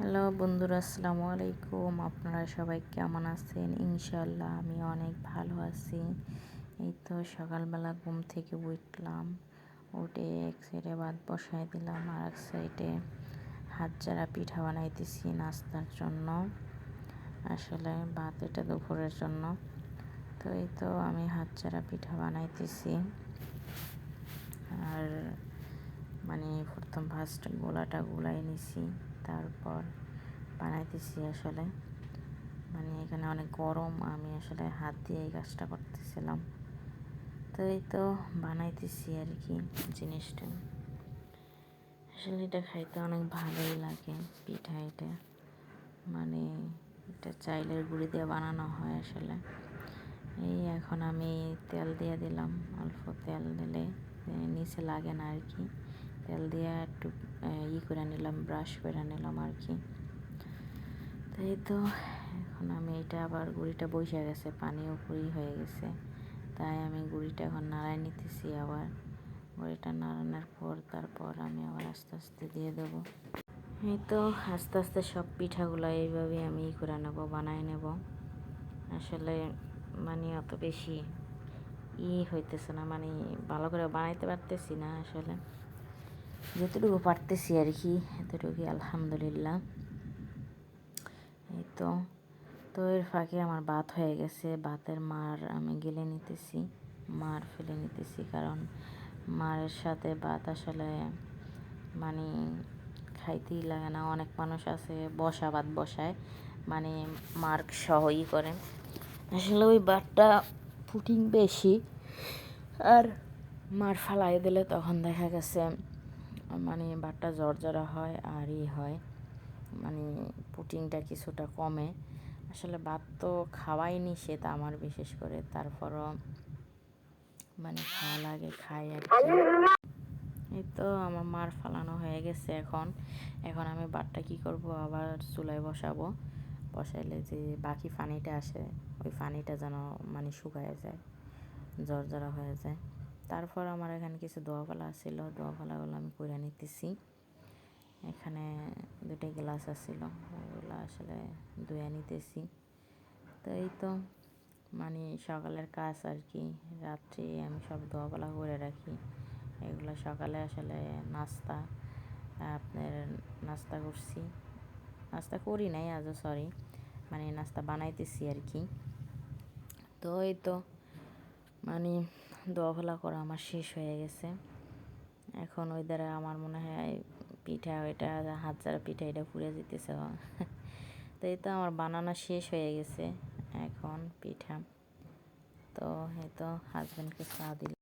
Hello বন্ধুরা, আসসালামু আলাইকুম। আপনারা সবাই কেমন আছেন? ইনশাল্লাহ আমি অনেক ভালো আছি। এই তো সকালবেলা ঘুম থেকে উঠলাম, উঠে এক সাইডে ভাত বসাই দিলাম আর এক সাইডে হাত যারা পিঠা বানাইতেছি নাস্তার জন্য। আসলে ভাত এটা দুপুরের জন্য। তো এই তো আমি হাত চারা পিঠা বানাইতেছি। আর মানে প্রথম ফার্স্ট গোলাটা গুলাই নিছি। তারপর বানাইতেছি আসলে। মানে এখানে অনেক গরম, আমি আসলে হাত দিয়ে এই কাজটা করতেছিলাম। তো এই তো বানাইতেছি আর কি জিনিসটা। আসলে এটা খাইতে অনেক ভালোই লাগে পিঠা এটা। মানে এটা চাইলের গুঁড়ি দিয়ে বানানো হয় আসলে। এই এখন আমি তেল দিয়ে দিলাম, অল্প তেল দিলে, নিচে লাগে না আর কি। তেল দিয়ে একটু ই করে নিলাম ব্রাশ করে নিলাম আর কি তাই তো এখন আমি এটা আবার গুঁড়িটা বসে গেছে পানিও পুরি হয়ে গেছে তাই আমি গুঁড়িটা এখন নাড়াই নিতেছি আবার গুঁড়িটা নাড়ানোর পর তারপর আমি আবার আস্তে আস্তে দিয়ে দেব এই তো আস্তে আস্তে সব পিঠাগুলো এইভাবে আমি ই করে নেব বানাই নেব আসলে মানে অত বেশি ই হইতেছে না মানে ভালো করে বানাইতে পারতেছি না আসলে যতটুকু পারতেছি আর কি এতটুকু আলহামদুলিল্লাহ। এই তো তো এর ফাঁকে আমার ভাত হয়ে গেছে ভাতের মার আমি গেলে নিতেছি, মার ফেলে নিতেছি কারণ মারের সাথে ভাত আসলে মানে খাইতেই লাগে না। অনেক মানুষ আছে বসা ভাত বসায় মানে মার্ক সহই করেন আসলে ওই ভাতটা ফুটিং বেশি, আর মার ফালাই দিলে তখন দেখা গেছে মানে ভাতটা জর্জরা হয় আর ই হয়। মানে পুটিংটা কিছুটা কমে। আসলে ভাত তো খাওয়াই নিষেধ আমার বিশেষ করে। তারপরও মানে খাওয়া লাগে, খাই আর এই তো আমার মার ফালানো হয়ে গেছে এখন। এখন আমি ভাতটা কি করব? আবার চুলায় বসাবো। বসাইলে যে বাকি পানিটা আসে, ওই পানিটা যেন মানে শুকায় যায় জর্জরা হয়ে যায়। তারপর আমার এখানে কিছু দোয়াপালা ছিল, দোয়াপালাগুলো আমি করে নিতেছি। এখানে দুটো গ্লাস আসছিল ওগুলো আসলে ধুয়ে নিতেছি। তো এই তো মানে সকালের কাজ আর কি, রাত্রে আমি সব দোয়াপালা করে রাখি। এগুলো সকালে আসলে নাস্তা, আপনার নাস্তা করছি। নাস্তা করি নাই আজও সরি মানে নাস্তা বানাইতেছি আর কি। তো এই তো মানে দোয়া করা আমার শেষ হয়ে গেছে। এখন ওই দ্বারা আমার মনে হয় পিঠা ওইটা হাত যারা পিঠা এটা পুড়ে যেতেছে। তো এই তো আমার বানানো শেষ হয়ে গেছে এখন পিঠা। তো এই তো হাজব্যান্ডকে চা দিল।